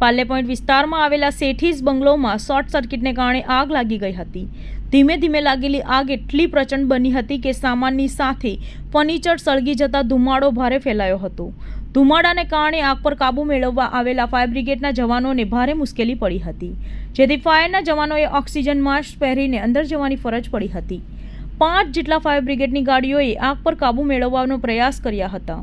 Parle point વિસ્તારમાં આવેલા સેઠીઝ બંગલોમાં short સર્કિટને કારણે આગ લાગી ગઈ હતી. ધીમે ધીમે લાગેલી આગ એટલી પ્રચંડ બની હતી કે સામાનની સાથે ફર્નિચર સળગી જતા ધુમાડો ભારે ફેલાયો હતો. ધુમાડાને કારણે આગ પર કાબૂ મેળવવા આવેલા ફાયર બ્રિગેડના જવાનોને ભારે મુશ્કેલી પડી હતી. જેથી ફાયરના જવાનોએ ઓક્સિજન માસ્ક પહેરીને અંદર જવાની ફરજ પડી હતી. પાંચ જેટલા ફાયર બ્રિગેડની ગાડીઓએ આગ પર કાબૂ મેળવવાનો પ્રયાસ કર્યા હતા.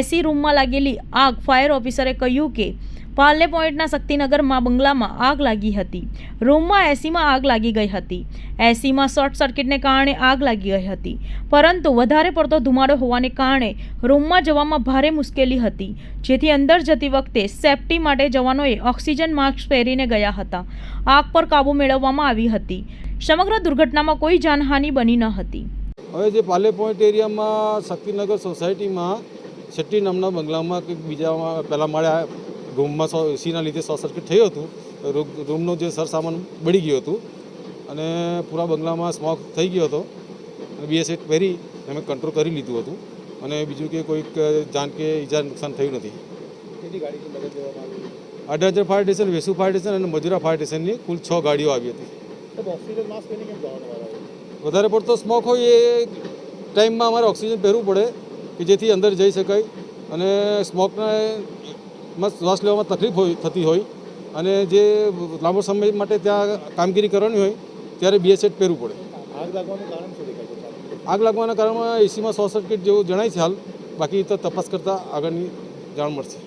એસી રૂમમાં લાગેલી આગ ફાયર ઓફિસરે કહ્યું કે પાર્લે પોઈન્ટના શક્તિનગરમાં બંગલામાં આગ લાગી હતી. રૂમમાં એસીમાં આગ લાગી ગઈ હતી. એસીમાં શોર્ટ સર્કિટને કારણે આગ લાગી ગઈ હતી. પરંતુ વધારે પડતો ધુમાડો હોવાને કારણે રૂમમાં જવામાં ભારે મુશ્કેલી હતી. જેથી અંદર જતી વખતે સેફટી માટે જવાનોએ ઓક્સિજન માસ્ક પહેરીને ગયા હતા. આગ પર કાબૂ મેળવવામાં આવી હતી. સમગ્ર દુર્ઘટનામાં કોઈ જાનહાનિ બની ન હતી. હવે જે પાલે પોઈન્ટ એરિયામાં શક્તિનગર સોસાયટીમાં શેટ્ટી નામના બંગલામાં કંઈક બીજામાં, પહેલાં માળે રૂમમાં સો એસીના લીધે શોર્ટ સર્કિટ થયું હતું. રૂમનો જે સરસામાન બળી ગયું હતું અને પૂરા બંગલામાં સ્મોક થઈ ગયો હતો. અને બીએસએટ પહેરી અમે કંટ્રોલ કરી લીધું હતું. અને બીજું કે કોઈક જાન કે ઈજા નુકસાન થયું નથી. અઢાર fire station Vesu fire station અને મજુરા ફાયર સ્ટેશનની કુલ છ ગાડીઓ આવી હતી. વધારે પડતો સ્મોક હોય એ ટાઈમમાં અમારે ઓક્સિજન પહેરવું પડે કે જેથી અંદર જઈ શકાય. અને સ્મોકને માં શ્વાસ લેવામાં તકલીફ હોય થતી હોય અને જે લાંબો સમય માટે ત્યાં કામગીરી કરવાની હોય ત્યારે બીએસએટ પહેરવું પડે. આગ લાગવાનું કારણ આગ લાગવાના કારણમાં એસીમાં શોર્ટ સર્કિટ જેવું જણાય છે હાલ. બાકી તો તપાસ કરતાં આગળની જાણ મળશે.